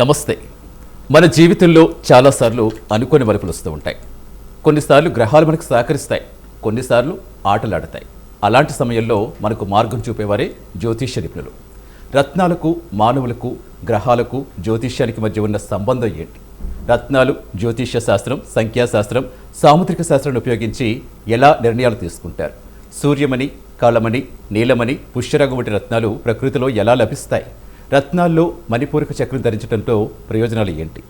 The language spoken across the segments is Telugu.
నమస్తే. మన జీవితంలో చాలాసార్లు అనుకోని మలుపులు వస్తూ ఉంటాయి. కొన్నిసార్లు గ్రహాలు మనకు సహకరిస్తాయి. కొన్నిసార్లు ఆటలాడతాయి. అలాంటి సమయంలో మనకు మార్గం చూపేవారే జ్యోతిష్య నిపుణులు. రత్నాలకు మానవులకు గ్రహాలకు జ్యోతిష్యానికి మధ్య ఉన్న సంబంధం ఏంటి? రత్నాలు జ్యోతిష్య శాస్త్రం సంఖ్యాశాస్త్రం సాముద్రిక శాస్త్రాన్ని ఉపయోగించి ఎలా నిర్ణయాలు తీసుకుంటారు? సూర్యమణి కాళమణి నీలమణి పుష్యరంగు వంటి రత్నాలు ప్రకృతిలో ఎలా లభిస్తాయి? రత్నాల్లో మణిపూరక చక్రం ధరించడంతో ప్రయోజనాలు ఏంటి?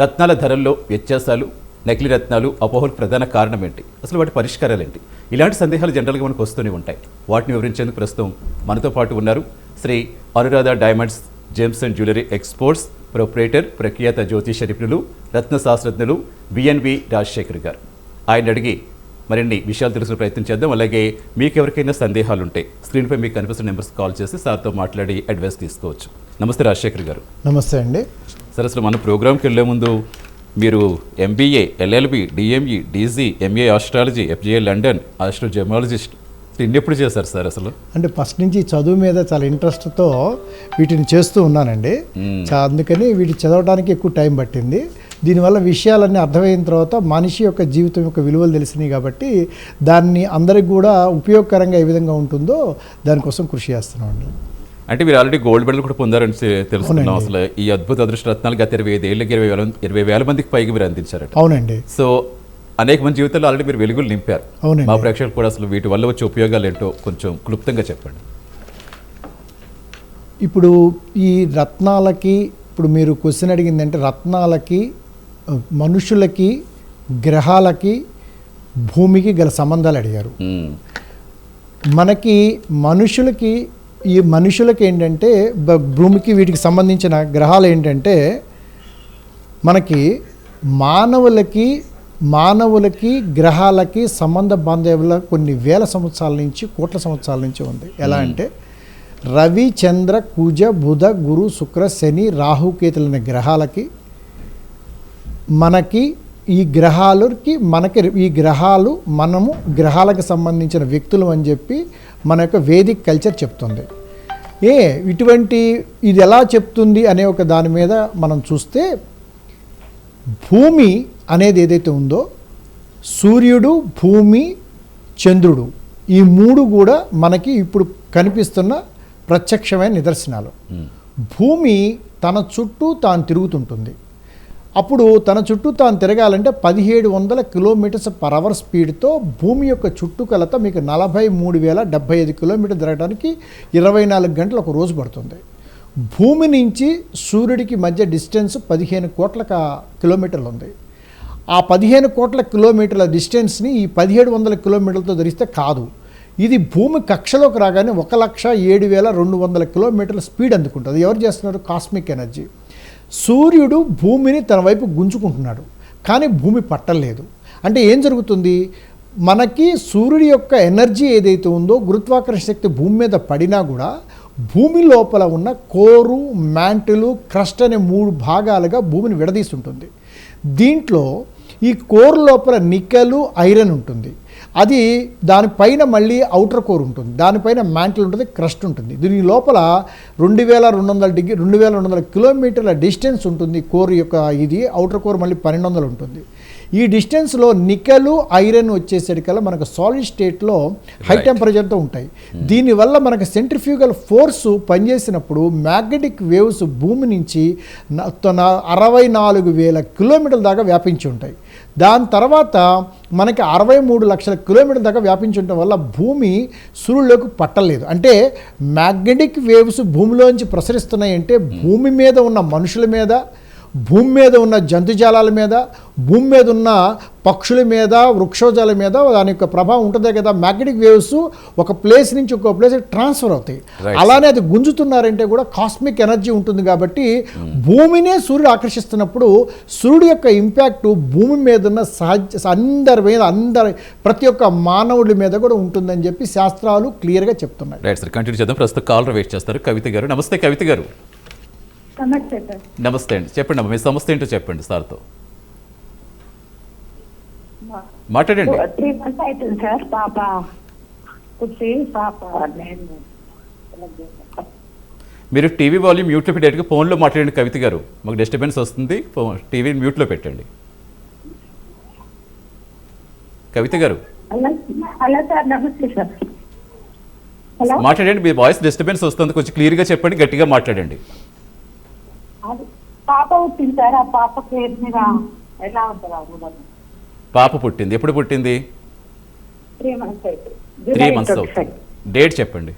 రత్నాల ధరల్లో వ్యత్యాసాలు నకిలీ రత్నాలు అపోహలకు ప్రధాన కారణం ఏంటి? అసలు వాటి పరిష్కారాలు ఏంటి? ఇలాంటి సందేహాలు జనరల్గా మనకు వస్తూనే ఉంటాయి. వాటిని వివరించేందుకు ప్రస్తుతం మనతో పాటు ఉన్నారు Sri Anuradha diamonds gems and jewellery exports proprietor ప్రఖ్యాత జ్యోతిష నిపుణులు రత్న శాస్త్రజ్ఞులు బిఎన్వి రాజశేఖర్ గారు. ఆయన అడిగి మరిన్ని విషయాలు తెలుసుకునే ప్రయత్నం చేద్దాం. అలాగే మీకు ఎవరికైనా సందేహాలు ఉంటే స్క్రీన్పై మీకు కనిపిస్తున్న నెంబర్స్ కాల్ చేసి సార్తో మాట్లాడి అడ్వైస్ తీసుకోవచ్చు. నమస్తే రాజశేఖర్ గారు. నమస్తే అండి. సరే అసలు మన ప్రోగ్రామ్కి వెళ్ళే ముందు మీరు MBA LLB DME DG MA astrology FGA London astro gemologist ఎప్పుడు చేశారు సార్ అసలు? అంటే ఫస్ట్ నుంచి చదువు మీద చాలా ఇంట్రెస్ట్తో వీటిని చేస్తూ ఉన్నానండి. అందుకని వీటి చదవడానికి ఎక్కువ టైం పట్టింది. దీనివల్ల విషయాలన్నీ అర్థమైన తర్వాత మనిషి యొక్క జీవితం యొక్క విలువలు తెలిసినాయి కాబట్టి దాన్ని అందరికి కూడా ఉపయోగకరంగా ఏ విధంగా ఉంటుందో దానికోసం కృషి చేస్తున్నామండి అంటే మీరు ఆల్రెడీ గోల్డ్ మెడల్ కూడా పొందారని తెలుసుకున్నాం. అసలు. ఈ అద్భుత అదృష్ట రత్నాలు గత ఇరవై ఐదు ఏళ్ళకి ఇరవై వేల ఇరవై వేల మందికి పైగా మీరు అందించారట. అవునండి. సో అనేక మంది జీవితాల్లో ఆల్రెడీ మీరు వెలుగులు నింపారు. అవునండి. మా ప్రేక్షకులు కూడా అసలు వీటి వల్ల వచ్చే ఉపయోగాలు ఏంటో కొంచెం క్లుప్తంగా చెప్పండి. ఇప్పుడు ఈ రత్నాలకి ఇప్పుడు మీరు క్వశ్చన్ అడిగిందంటే రత్నాలకి మనుషులకి గ్రహాలకి భూమికి గల సంబంధాలు అడిగారు. మనకి మనుషులకి ఈ మనుషులకి ఏంటంటే భూమికి వీటికి సంబంధించిన గ్రహాలు ఏంటంటే మనకి మానవులకి మానవులకి గ్రహాలకి సంబంధ బాంధవ్యాల కొన్ని వేల సంవత్సరాల నుంచి కోట్ల సంవత్సరాల నుంచి ఉంది. ఎలా అంటే రవి చంద్ర కుజ బుధ గురు శుక్ర శని రాహుకేతులైన గ్రహాలకి మనకి ఈ గ్రహాలకి మనకి ఈ గ్రహాలు మనము గ్రహాలకు సంబంధించిన వ్యక్తులు అని చెప్పి మన యొక్క వేదిక్ కల్చర్ చెప్తుంది. ఏ ఇటువంటి ఇది ఎలా చెప్తుంది అనే ఒక దాని మీద మనం చూస్తే భూమి అనేది ఏదైతే ఉందో సూర్యుడు భూమి చంద్రుడు ఈ మూడు కూడా మనకి ఇప్పుడు కనిపిస్తున్న ప్రత్యక్షమైన నిదర్శనాలు. భూమి తన చుట్టూ తాను తిరుగుతుంటుంది. అప్పుడు తన చుట్టూ తాను తిరగాలంటే పదిహేడు వందల కిలోమీటర్స్ పర్ అవర్ స్పీడ్తో భూమి యొక్క చుట్టుకొలత మీకు నలభై మూడు వేల డెబ్బై ఐదు కిలోమీటర్ తిరగడానికి ఇరవై నాలుగు గంటలు ఒక రోజు పడుతుంది. భూమి నుంచి సూర్యుడికి మధ్య డిస్టెన్స్ పదిహేను కోట్ల కిలోమీటర్లు ఉంది. ఆ పదిహేను కోట్ల కిలోమీటర్ల డిస్టెన్స్ని ఈ పదిహేడు వందల కిలోమీటర్లతో ధరిస్తే కాదు. ఇది భూమి కక్షలోకి రాగానే ఒక లక్ష ఏడు వేల రెండు వందల కిలోమీటర్ల స్పీడ్ అందుకుంటుంది. ఎవరు చేస్తున్నారు? కాస్మిక్ ఎనర్జీ సూర్యుడు భూమిని తన వైపు గుంజుకుంటున్నాడు కానీ భూమి పట్టలేదు. అంటే ఏం జరుగుతుంది? మనకి సూర్యుడి యొక్క ఎనర్జీ ఏదైతే ఉందో గురుత్వాకర్షణ శక్తి భూమి మీద పడినా కూడా భూమి లోపల ఉన్న కోరు మ్యాంటులు క్రస్ట్ అనే మూడు భాగాలుగా భూమిని విడదీస్తుంటుంది దీంట్లో ఈ కోర్ లోపల నికెలు ఐరన్ ఉంటుంది. అది దానిపైన మళ్ళీ అవుటర్ కోర్ ఉంటుంది. దానిపైన మ్యాంటిల్ ఉంటుంది క్రస్ట్ ఉంటుంది. దీని లోపల రెండు వేల రెండు వందల డిగ్రీ రెండు వేల రెండు వందల కిలోమీటర్ల డిస్టెన్స్ ఉంటుంది కోర్ యొక్క ఇది. అవుటర్ కోర్ మళ్ళీ పన్నెండు వందలు ఉంటుంది. ఈ డిస్టెన్స్లో నికెలు ఐరన్ వచ్చేసరికల్లా మనకు సాలిడ్ స్టేట్లో హై. టెంపరేచర్తో ఉంటాయి. దీనివల్ల మనకు సెంట్రిఫ్యూగల్ ఫోర్స్ పనిచేసినప్పుడు మ్యాగ్నెటిక్ వేవ్స్ భూమి నుంచి అరవై నాలుగు వేల కిలోమీటర్ల దాకా వ్యాపించి ఉంటాయి. దాని తర్వాత మనకి అరవై మూడు లక్షల కిలోమీటర్ల దాకా వ్యాపించి ఉండటం వల్ల భూమి సూర్యుడిలోకి పట్టలేదు. అంటే మ్యాగ్నెటిక్ వేవ్స్ భూమిలోంచి ప్రసరిస్తున్నాయంటే భూమి మీద ఉన్న మనుషుల మీద భూమి మీద ఉన్న జంతుజాలాల మీద భూమి మీద ఉన్న పక్షుల మీద వృక్షోజాల మీద దాని యొక్క ప్రభావం ఉంటుందే కదా. మ్యాగ్నెటిక్ వేవ్స్ ఒక ప్లేస్ నుంచి ఒక ప్లేస్ ట్రాన్స్ఫర్ అవుతాయి. అలానే అది గుంజుతున్నారంటే కూడా కాస్మిక్ ఎనర్జీ ఉంటుంది కాబట్టి భూమినే సూర్యుడు ఆకర్షిస్తున్నప్పుడు సూర్యుడు యొక్క ఇంపాక్ట్ భూమి మీద ఉన్న సహజ అందరి మీద అందరి ప్రతి ఒక్క మానవుడి మీద కూడా ఉంటుందని చెప్పి శాస్త్రాలు క్లియర్గా చెప్తున్నాయి. రైట్ సార్ కంటిన్యూ చేద్దాం. ప్రస్తుతం కాలర్ వెయిట్ చేస్తారు. కవిత గారు. నమస్తే కవిత గారు. నమస్తే సార్ నమస్తే అండి. చెప్పండి అమ్మా మీ సమస్య ఏంటో చెప్పండి సార్తో. మాట్లాడండి. త్రీ మంత్స్ అవుతుంది సార్. పాప పుట్టి పాప నేను మీరు టీవీ వాల్యూమ్ మ్యూట్లో పెట్టేట్టుగా ఫోన్లో మాట్లాడండి కవిత గారు. మాకు డిస్టర్బెన్స్ వస్తుంది. ఫోన్ టీవీ మ్యూట్లో పెట్టండి. కవిత గారు. మాట్లాడండి మీ వాయిస్ డిస్టర్బెన్స్ వస్తుంది. కొంచెం క్లియర్గా చెప్పండి గట్టిగా మాట్లాడండి. పాప పుట్టింది సార్ ఆ పాప పేరు మీద ఎలా ఉంటుంది పాప పుట్టింది. ఎప్పుడు పుట్టింది? త్రీ మంత్స్ అయితే త్రీ మంత్స్ అవుతుంది. డేట్ చెప్పండి.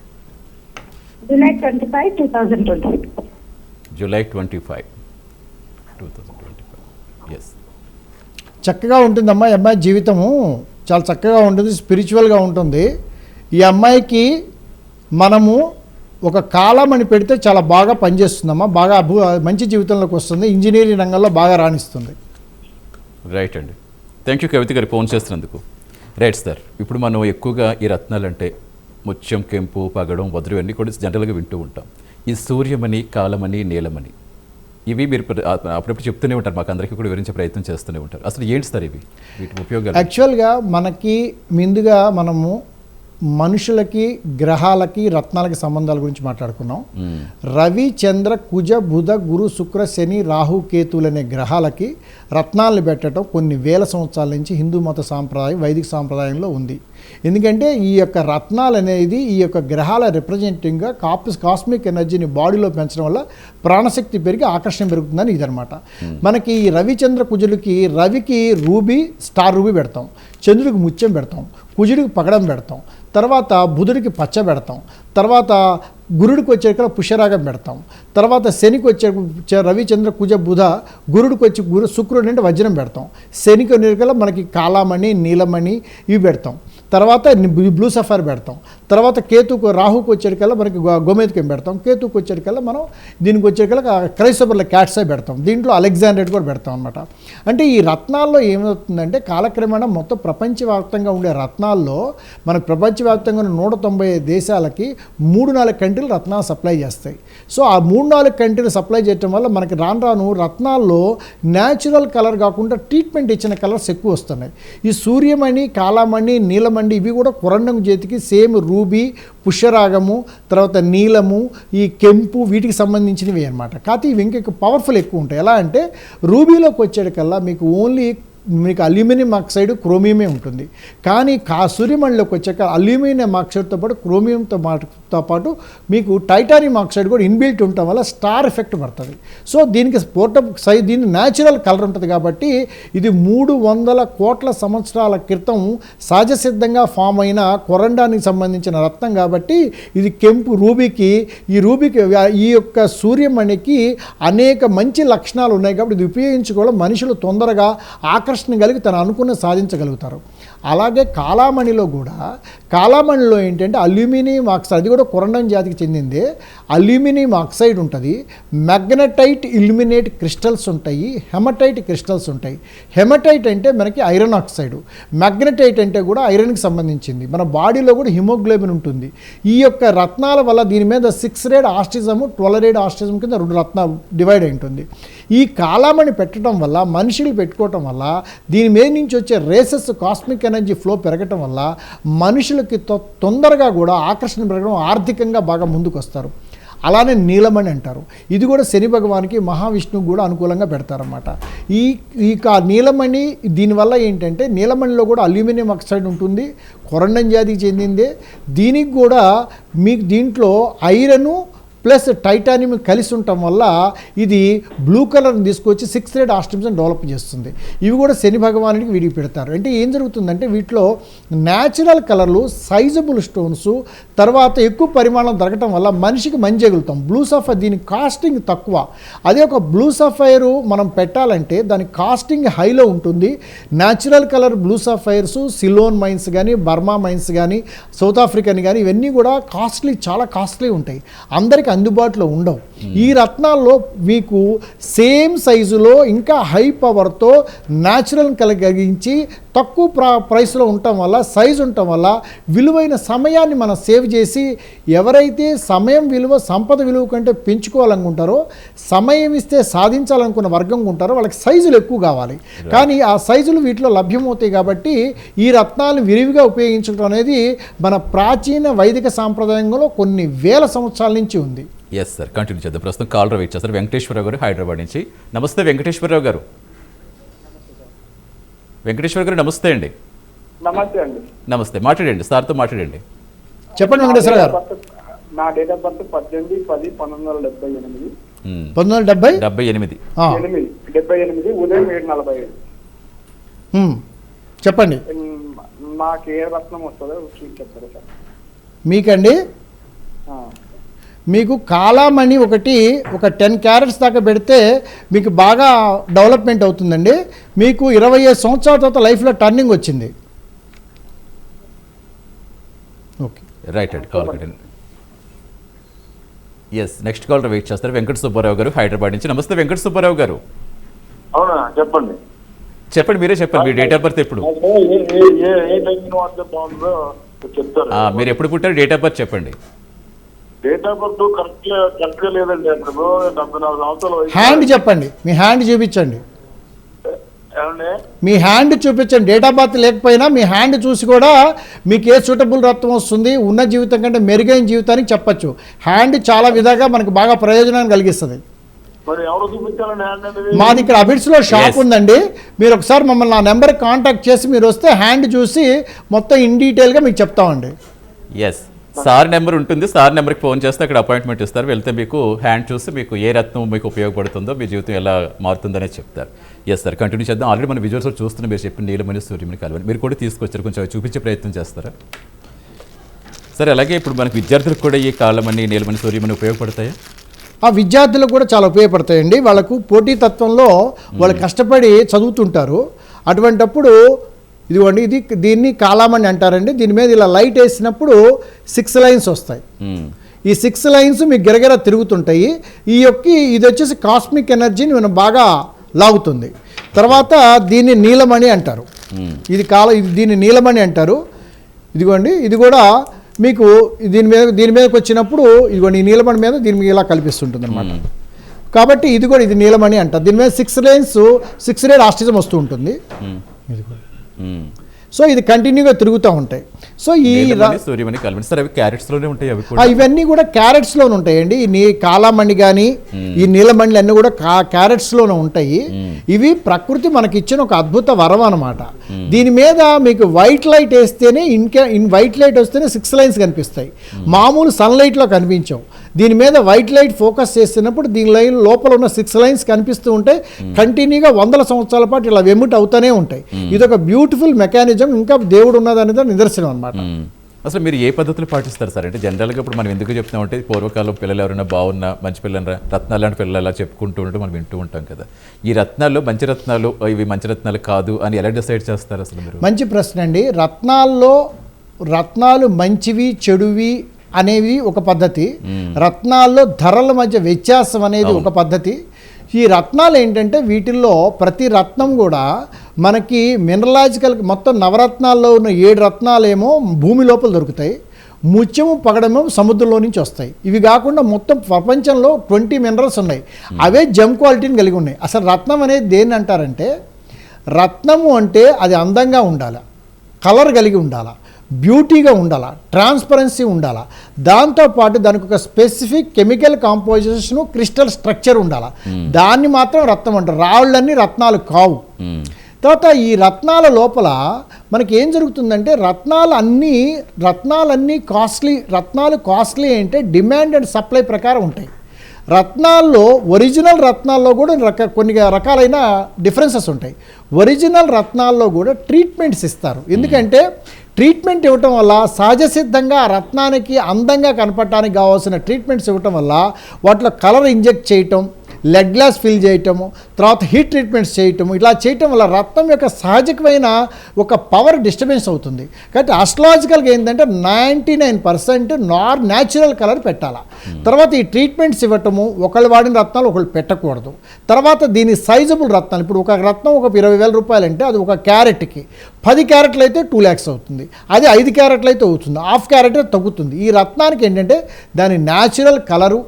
July twenty five two thousand twenty July twenty five. Two thousand twenty five. Yes చక్కగా ఉంటుందమ్మా ఈ అమ్మాయి జీవితము చాలా చక్కగా ఉంటుంది స్పిరిచువల్గా ఉంటుంది. ఈ అమ్మాయికి మనము ఒక కాలం అని పెడితే చాలా బాగా పనిచేస్తుందమ్మా. బాగా అభు మంచి జీవితంలోకి వస్తుంది. ఇంజనీరింగ్ రంగంలో బాగా రాణిస్తుంది. రైట్ అండి. థ్యాంక్ యూ కవిత గారు ఫోన్ చేస్తున్నందుకు. రైట్ సార్ ఇప్పుడు మనం ఎక్కువగా ఈ రత్నాలు అంటే ముత్యం కెంపు పగడం వదురు అన్నీ కూడా జనరల్గా వింటూ ఉంటాం. ఈ సూర్యమణి కాలమణి నీలమణి ఇవి మీరు అప్పుడప్పుడు చెప్తూనే ఉంటారు. మాకు అందరికీ కూడా వివరించే ప్రయత్నం చేస్తూనే ఉంటారు. అసలు ఏంటి సార్ ఇవి? వీటి ఉపయోగాలు? యాక్చువల్గా మనకి ముందుగా మనము మనుషులకి గ్రహాలకి రత్నాలకి సంబంధాల గురించి మాట్లాడుకున్నాం. రవి చంద్ర కుజ బుధ గురు శుక్ర శని రాహు కేతులు అనే గ్రహాలకి రత్నాలను పెట్టడం కొన్ని వేల సంవత్సరాల నుంచి హిందూ మత సాంప్రదాయం వైదిక సాంప్రదాయంలో ఉంది. ఎందుకంటే ఈ యొక్క రత్నాలు అనేది ఈ యొక్క గ్రహాల రిప్రజెంటింగ్గా కాప్స్ కాస్మిక్ ఎనర్జీని బాడీలో పెంచడం వల్ల ప్రాణశక్తి పెరిగి ఆకర్షణ పెరుగుతుందని ఇదనమాట మనకి ఈ రవిచంద్ర కుజులకి రవికి రూబీ స్టార్ రూబీ పెడతాం. చంద్రుడికి ముత్యం పెడతాం. కుజుడికి పగడం పెడతాం. తర్వాత బుధుడికి పచ్చ పెడతాం. తర్వాత గురుడికి వచ్చేకల పుష్యరాగం పెడతాం. తర్వాత శనికి వచ్చే రవిచంద్ర కుజ బుధ గురుడికి వచ్చి గురు శుక్రుడు అంటే వజ్రం పెడతాం. శనికి వచ్చేకల మనకి కాలామణి నీలమణి ఇవి పెడతాం. తర్వాత బ్లూ- సఫర్ పెడతాం. తర్వాత కేతుకు రాహుకు వచ్చేటికల్లా మనకి గో- గోమేతికం పెడతాం? కేతుకు వచ్చేటికల్లా మనం దీనికి వచ్చేటికల్లా క్రైస్తవర్ల క్యాట్సే పెడతాం. దీంట్లో అలెగ్జాండర్ కూడా పెడతాం అనమాట అంటే ఈ రత్నాల్లో ఏమవుతుందంటే కాలక్రమేణా మొత్తం ప్రపంచవ్యాప్తంగా ఉండే రత్నాల్లో మనకు ప్రపంచవ్యాప్తంగా ఉన్న నూట తొంభై దేశాలకి మూడు నాలుగు కంట్రీలు రత్నాలు సప్లై చేస్తాయి. సో ఆ మూడు నాలుగు కంట్రీలు సప్లై చేయటం వల్ల మనకి రాను రాను రత్నాల్లో న్యాచురల్ కలర్ కాకుండా ట్రీట్మెంట్ ఇచ్చిన కలర్స్ ఎక్కువ వస్తున్నాయి. ఈ సూర్యమణి కాలామణి నీలమణి ఇవి కూడా కొరండం చేతికి సేమ్ రూబీ పుష్యరాగము తర్వాత నీలము ఈ కెంపు వీటికి సంబంధించినవి అనమాట కాకపోతే ఇవి ఇంకా పవర్ఫుల్ ఎక్కువ ఉంటాయి. ఎలా అంటే రూబీలోకి వచ్చేటికల్లా మీకు ఓన్లీ మీకు అల్యూమినియం ఆక్సైడ్ క్రోమియమే ఉంటుంది. కానీ కా సూర్యమణిలోకి వచ్చాక అల్యూమినియం ఆక్సైడ్తో పాటు క్రోమియంతో మాటతో పాటు మీకు టైటానియం ఆక్సైడ్ కూడా ఇన్బిల్ట్ ఉండటం వల్ల స్టార్ ఎఫెక్ట్ పడుతుంది. సో దీనికి పోర్టబ్ సై దీని న్యాచురల్ కలర్ ఉంటుంది కాబట్టి ఇది మూడు వందల కోట్ల సంవత్సరాల క్రితం సహజ సిద్ధంగా ఫామ్ అయిన కొరండానికి సంబంధించిన రత్నం కాబట్టి ఇది కెంపు రూబీకి ఈ రూబీకి ఈ యొక్క సూర్యమణికి అనేక మంచి లక్షణాలు ఉన్నాయి కాబట్టి ఇది ఉపయోగించుకోవడం మనుషులు తొందరగా ఆకర్షణ కలిగి తను అనుకున్న సాధించగలుగుతారు. అలాగే కాలామణిలో కూడా కాలామణిలో ఏంటంటే అల్యూమినియం ఆక్సైడ్ అది కూడా కొరండం జాతికి చెందిందే. అల్యూమినియం ఆక్సైడ్ ఉంటుంది. మ్యాగ్నటైట్ ఇల్యూమినేట్ క్రిస్టల్స్ ఉంటాయి. హెమటైట్ క్రిస్టల్స్ ఉంటాయి. హెమటైట్ అంటే మనకి ఐరన్ ఆక్సైడ్. మ్యాగ్నటైట్ అంటే కూడా ఐరన్కి సంబంధించింది. మన బాడీలో కూడా హిమోగ్లోబిన్ ఉంటుంది. ఈ యొక్క రత్నాల వల్ల దీని మీద six rayed asterism twelve rayed asterism కింద రెండు రత్న డివైడ్ అయి ఉంటుంది. ఈ కాలామణి పెట్టడం వల్ల మనుషులు పెట్టుకోవటం వల్ల దీని మీద నుంచి వచ్చే రేసెస్ కాస్మిక్ ఎనర్జీ ఫ్లో పెరగటం వల్ల మనుషులకి తొ- తొందరగా కూడా ఆకర్షణ పెరగడం ఆర్థికంగా బాగా ముందుకు వస్తారు అలానే నీలమణి అంటారు. ఇది కూడా శని భగవానికి మహావిష్ణువు కూడా అనుకూలంగా పెడతారన్నమాట. ఈ ఈ కా- నీలమణి దీనివల్ల ఏంటంటే నీలమణిలో కూడా అల్యూమినియం ఆక్సైడ్ ఉంటుంది కొరండం జాతికి చెందిందే. దీనికి కూడా మీకు దీంట్లో ఐరను ప్లస్ టైటానియం కలిసి ఉండటం వల్ల ఇది బ్లూ కలర్ని తీసుకొచ్చి సిక్స్ రేడ్ ఆస్ట్రిమ్స్ని డెవలప్ చేస్తుంది. ఇవి కూడా శని భగవానుడికి విడిగి పెడతారు. అంటే ఏం జరుగుతుందంటే వీటిలో న్యాచురల్ కలర్లు సైజబుల్ స్టోన్స్ తర్వాత ఎక్కువ పరిమాణం దొరకటం వల్ల మనిషికి మంచగలుగుతాం బ్లూ సఫైర్ దీని కాస్టింగ్ తక్కువ. అదే ఒక బ్లూ సఫైర్ మనం పెట్టాలంటే దాని కాస్టింగ్ హైలో ఉంటుంది. Natural colour blue sapphires Ceylon mines కానీ బర్మా మైన్స్ కానీ సౌత్ ఆఫ్రికన్ కానీ ఇవన్నీ కూడా కాస్ట్లీ చాలా కాస్ట్లీ ఉంటాయి. అందరికి అందుబాటులో ఉండవు. ఈ రత్నాల్లో మీకు సేమ్ సైజులో ఇంకా హై పవర్తో న్యాచురల్ కలిగించి తక్కువ ప్ర ప్రైస్లో ఉండటం వల్ల సైజు ఉండటం వల్ల విలువైన సమయాన్ని మనం సేవ్ చేసి ఎవరైతే సమయం విలువ సంపద విలువ కంటే పెంచుకోవాలనుకుంటారో సమయం ఇస్తే సాధించాలనుకున్న వర్గం ఉంటారో వాళ్ళకి సైజులు ఎక్కువ కావాలి. కానీ ఆ సైజులు వీటిలో లభ్యమవుతాయి కాబట్టి ఈ రత్నాలను విరివిగా ఉపయోగించడం అనేది మన ప్రాచీన వైదిక సాంప్రదాయంలో కొన్ని వేల సంవత్సరాల నుంచి ఉంది. ఎస్ సార్ కంటిన్యూ చేద్దాం. ప్రస్తుతం కాలర్ వెయిట్ చేస్తారు. వెంకటేశ్వరరావు గారు హైదరాబాద్ నుంచి. నమస్తే వెంకటేశ్వరరావు గారు. వెంకటేశ్వర గారు నమస్తే అండి. నమస్తే అండి. నమస్తే. మాట్లాడండి సార్తో మాట్లాడండి. చెప్పండి వెంకటేశ్వర గారు. నా డేట్ ఆఫ్ బర్త్ పద్దెనిమిది పది పంతొమ్మిది వందల డెబ్బై ఎనిమిది. మ్మ్. పంతొమ్మిది వందల డెబ్బై? డెబ్బై ఎనిమిది. ఎనిమిది డెబ్బై ఎనిమిది ఉదయం ఏడు నలభై ఉమ్, చెప్పండి. ఉమ్, నాకు ఏ రత్నం వస్తుందో చెప్తారా సార్. మీకండి. ఆ, మీకు కాలామణి ఒకటి ఒక టెన్ క్యారెట్స్ దాకా పెడితే మీకు బాగా డెవలప్మెంట్ అవుతుందండి. మీకు ఇరవై ఐదు సంవత్సరాల తర్వాత లైఫ్లో టర్నింగ్ వచ్చింది. ఓకే. రైట్ అండి కాల్ కట్టండి ఎస్ నెక్స్ట్ కాలర్ వెయిట్ చేస్తారు. వెంకట సుబ్బారావు గారు హైదరాబాద్ నుంచి. నమస్తే వెంకట సుబ్బారావు గారు. అవునా చెప్పండి. చెప్పండి మీరే చెప్పండి మీ డేట్ ఆఫ్ బర్త్ ఎప్పుడు? మీరు ఎప్పుడు పుట్టారు? డేట్ ఆఫ్ బర్త్ చెప్పండి. డేట్ ఆఫ్ బర్త్ కరెక్ట్ కరెక్ట్గా లేదండి అప్పుడు డెబ్బై నాలుగు సంవత్సరాలు వయసు. హ్యాండ్ చెప్పండి. మీ హ్యాండ్ చూపించండి. ఏమండి? మీ హ్యాండ్ చూపించండి. డేట్ ఆఫ్ బర్త్ లేకపోయినా మీ హ్యాండ్ చూసి కూడా మీకు ఏ సూటబుల్ రక్తం వస్తుంది ఉన్న జీవితం కంటే మెరుగైన జీవితానికి చెప్పచ్చు. హ్యాండ్ చాలా విధాగా మనకు బాగా ప్రయోజనాన్ని కలిగిస్తుంది. మాది ఇక్కడ అబిడ్స్లో షాప్. ఉందండి. మీరు ఒకసారి మమ్మల్ని నా నెంబర్ కాంటాక్ట్ చేసి మీరు వస్తే హ్యాండ్ చూసి మొత్తం ఇన్ డీటెయిల్గా మీకు చెప్తామండి. ఎస్ సార్ నెంబర్ ఉంటుంది సార్ నెంబర్కి ఫోన్ చేస్తే అక్కడ అపాయింట్మెంట్ ఇస్తారు. వెళ్తే మీకు హ్యాండ్ చూసి మీకు ఏ రత్నం మీకు ఉపయోగపడుతుందో మీ జీవితం ఎలా మారుతుందనే చెప్తారు. ఎస్ సార్ కంటిన్యూ చేద్దాం. ఆల్రెడీ మన విజువల్స్ చూస్తున్నాం మీరు చెప్పిన నీలమని సూర్యమని కలవని మీరు కూడా తీసుకొచ్చారు. కొంచెం చూపించే ప్రయత్నం చేస్తారా? సరే అలాగే ఇప్పుడు మనకి విద్యార్థులకు కూడా ఈ కాలమని నీలమని సూర్యమని ఉపయోగపడతాయా? ఆ విద్యార్థులకు కూడా చాలా ఉపయోగపడతాయండి. వాళ్ళకు పోటీతత్వంలో వాళ్ళు కష్టపడి చదువుతుంటారు. అటువంటప్పుడు ఇదిగోండి ఇది దీన్ని కాలామణి అంటారండి. దీని మీద ఇలా లైట్ వేసినప్పుడు సిక్స్ లైన్స్ వస్తాయి. ఈ సిక్స్ లైన్స్ మీకు గిరగిర తిరుగుతుంటాయి. ఈ యొక్క ఇది వచ్చేసి కాస్మిక్ ఎనర్జీని మనం బాగా లాగుతుంది. తర్వాత దీన్ని నీలమణి అంటారు. ఇది కాల ఇది దీన్ని నీలమణి అంటారు. ఇదిగోండి ఇది కూడా మీకు దీని మీద దీని మీదకి వచ్చినప్పుడు ఇదిగోండి ఈ నీలమణి మీద దీని మీద ఇలా కల్పిస్తుంటుంది అనమాట కాబట్టి ఇది కూడా ఇది నీలమణి అంటారు. దీని మీద six lines six rayed asterism వస్తూ ఉంటుంది. ఇది కూడా. సో ఇది కంటిన్యూగా తిరుగుతూ ఉంటాయి. సో ఈ సూర్యమణి కలవని సార్ అవి క్యారెట్స్లోనే ఉంటాయి అవి ఇవన్నీ కూడా క్యారెట్స్లో ఉంటాయండి. ఈ నీ కాలామణి కానీ ఈ నీలమణి అన్నీ కూడా కా క్యారెట్స్లోనే ఉంటాయి. ఇవి ప్రకృతి మనకి ఇచ్చిన ఒక అద్భుత వరం అనమాట దీని మీద మీకు వైట్ లైట్ వేస్తేనే ఇన్కే ఇన్ వైట్ లైట్ వస్తేనే సిక్స్ లైన్స్ కనిపిస్తాయి. మామూలు సన్లైట్లో కనిపించవు. దీని మీద వైట్ లైట్ ఫోకస్ చేస్తున్నప్పుడు దీని లైన్ లోపల ఉన్న సిక్స్ లైన్స్ కనిపిస్తూ ఉంటాయి. కంటిన్యూగా వందల సంవత్సరాల పాటు ఇలా వెముట్ అవుతూనే ఉంటాయి. ఇది ఒక బ్యూటిఫుల్ మెకానిజం. ఇంకా దేవుడు ఉన్నదనేది నిదర్శనం అనమాట. అసలు మీరు ఏ పద్ధతులు పాటిస్తారు సార్? అంటే జనరల్గా ఇప్పుడు మనం ఎందుకు చెప్తామంటే పూర్వకాలం పిల్లలు ఎవరైనా బాగున్నా మంచి పిల్లలు రత్నాలు లాంటి పిల్లలు అలా చెప్పుకుంటూ ఉంటే మనం వింటూ ఉంటాం కదా. ఈ రత్నాల్లో మంచి రత్నాలు ఇవి మంచి రత్నాలు కాదు అని ఎలా డిసైడ్ చేస్తారు అసలు మీరు? మంచి ప్రశ్న అండి. రత్నాల్లో రత్నాలు మంచివి చెడువి అనేవి ఒక పద్ధతి. రత్నాల్లో ధరల మధ్య వ్యత్యాసం అనేది ఒక పద్ధతి. ఈ రత్నాలు ఏంటంటే వీటిల్లో ప్రతి రత్నం కూడా మనకి మినరలాజికల్ మొత్తం నవరత్నాల్లో ఉన్న ఏడు రత్నాలేమో భూమి లోపల దొరుకుతాయి. ముత్యము పగడము సముద్రంలో నుంచి వస్తాయి. ఇవి కాకుండా మొత్తం ప్రపంచంలో ట్వంటీ మినరల్స్ ఉన్నాయి. అవే జమ్ క్వాలిటీని కలిగి ఉన్నాయి. అసలు రత్నం అనేది దేన్ని అంటారంటే రత్నము అంటే అది అందంగా ఉండాలి కలర్ కలిగి ఉండాలా. బ్యూటీగా ఉండాలా ట్రాన్స్పరెన్సీ ఉండాలా దాంతోపాటు దానికి ఒక specific chemical composition crystal structure ఉండాలా. దాన్ని మాత్రం రత్నం అంటారు. రాళ్ళన్నీ రత్నాలు కావు. తర్వాత ఈ రత్నాల లోపల మనకి ఏం జరుగుతుందంటే రత్నాలు అన్నీ రత్నాలన్నీ కాస్ట్లీ రత్నాలు కాస్ట్లీ అంటే డిమాండ్ అండ్ సప్లై ప్రకారం ఉంటాయి. రత్నాల్లో ఒరిజినల్ రత్నాల్లో కూడా రక కొన్ని రకాలైన డిఫరెన్సెస్ ఉంటాయి. ఒరిజినల్ రత్నాల్లో కూడా ట్రీట్మెంట్స్ ఇస్తారు. ఎందుకంటే ట్రీట్మెంట్ ఇవ్వటం వల్ల సహజ సిద్ధంగా రత్నానికి అందంగా కనపడటానికి కావాల్సిన ట్రీట్మెంట్స్ ఇవ్వటం వల్ల వాటిలో కలర్ ఇంజెక్ట్ చేయటం లెడ్ గ్లాస్ ఫిల్ చేయటము తర్వాత హీట్ ట్రీట్మెంట్స్ చేయటము ఇట్లా చేయటం వల్ల రక్తం యొక్క సహజకమైన ఒక పవర్ డిస్టర్బెన్స్ అవుతుంది. కాబట్టి అస్ట్రాలజికల్గా ఏంటంటే నైంటీ నైన్ పర్సెంట్ నార్ న్యాచురల్ కలర్ పెట్టాలి. తర్వాత ఈ ట్రీట్మెంట్స్ ఇవ్వటము ఒకళ్ళు వాడిన రత్నాలు ఒకళ్ళు పెట్టకూడదు. తర్వాత దీని సైజబుల్ రత్నాలు ఇప్పుడు ఒక రత్నం ఒక ఇరవై వేల రూపాయలు అంటే అది ఒక క్యారెట్కి పది క్యారెట్లు అయితే టూ ల్యాక్స్ అవుతుంది. అది ఐదు క్యారెట్లు అయితే అవుతుంది. హాఫ్ క్యారెట్ తగ్గుతుంది. ఈ రత్నానికి ఏంటంటే దాని న్యాచురల్ కలరు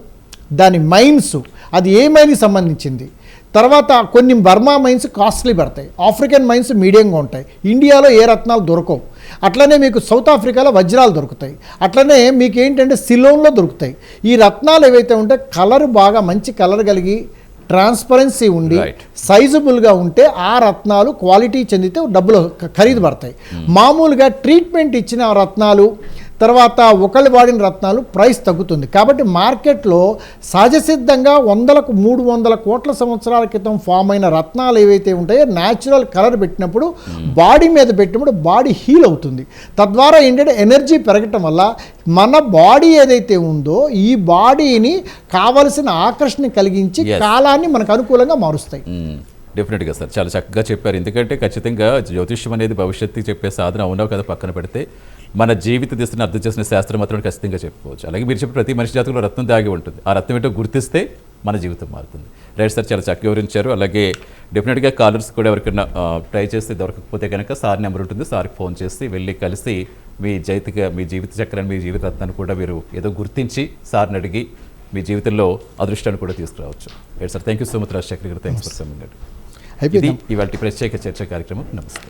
దాని మైన్స్ అది ఏ మైన్కి సంబంధించింది? తర్వాత కొన్ని బర్మా మైన్స్ కాస్ట్లీ పడతాయి. ఆఫ్రికన్ మైన్స్ మీడియంగా ఉంటాయి. ఇండియాలో ఏ రత్నాలు దొరకవు? అట్లనే మీకు సౌత్ ఆఫ్రికాలో వజ్రాలు దొరుకుతాయి. అట్లనే మీకు ఏంటంటే సిలోన్లో దొరుకుతాయి. ఈ రత్నాలు ఏవైతే ఉంటే కలర్ బాగా మంచి కలర్ కలిగి ట్రాన్స్పరెన్సీ ఉండి. సైజబుల్గా ఉంటే ఆ రత్నాలు క్వాలిటీ చెందితే డబ్బులు ఖరీదు పడతాయి. మామూలుగా ట్రీట్మెంట్ ఇచ్చిన రత్నాలు తర్వాత ఒకళ్ళు వాడిన రత్నాలు ప్రైస్ తగ్గుతుంది. కాబట్టి మార్కెట్లో సహజసిద్ధంగా వందలకు మూడు వందల కోట్ల సంవత్సరాల క్రితం ఫామ్ అయిన రత్నాలు ఏవైతే ఉంటాయో న్యాచురల్ కలర్ పెట్టినప్పుడు బాడీ మీద పెట్టినప్పుడు బాడీ హీల్ అవుతుంది. తద్వారా ఏంటంటే ఎనర్జీ పెరగటం వల్ల మన బాడీ ఏదైతే ఉందో ఈ బాడీని కావలసిన ఆకర్షణ కలిగించి. కాలాన్ని మనకు అనుకూలంగా మారుస్తాయి. డెఫినెట్గా సార్ చాలా చక్కగా చెప్పారు. ఎందుకంటే ఖచ్చితంగా జ్యోతిష్యం అనేది భవిష్యత్తు చెప్పే సాధన అవునో కదా పక్కన పెడితే మన జీవిత దిశను అర్థం చేసిన శాస్త్రం మాత్రం ఖచ్చితంగా చెప్పుకోవచ్చు. అలాగే మీరు చెప్పిన ప్రతి మనిషి జాతకంలో రత్నం దాగి ఉంటుంది. ఆ రత్నం ఏంటో గుర్తిస్తే మన జీవితం మారుతుంది. రైట్ సార్ చాలా చక్కగా వివరించారు. అలాగే డెఫినెట్గా కాలర్స్ కూడా ఎవరికైనా ట్రై చేస్తే దొరకకపోతే కనుక సార్ నెంబర్ ఉంటుంది. సార్కి ఫోన్ చేసి వెళ్ళి కలిసి మీ జైతిక మీ జీవిత చక్రాన్ని మీ జీవిత రత్నాన్ని కూడా మీరు ఏదో గుర్తించి సార్ని అడిగి మీ జీవితంలో అదృష్టాన్ని కూడా తీసుకురావచ్చు. Right sir thank you so much Rajasekhar garu thanks for coming ఇది ఇవాళ ప్రత్యేక చర్చ కార్యక్రమం. నమస్తే.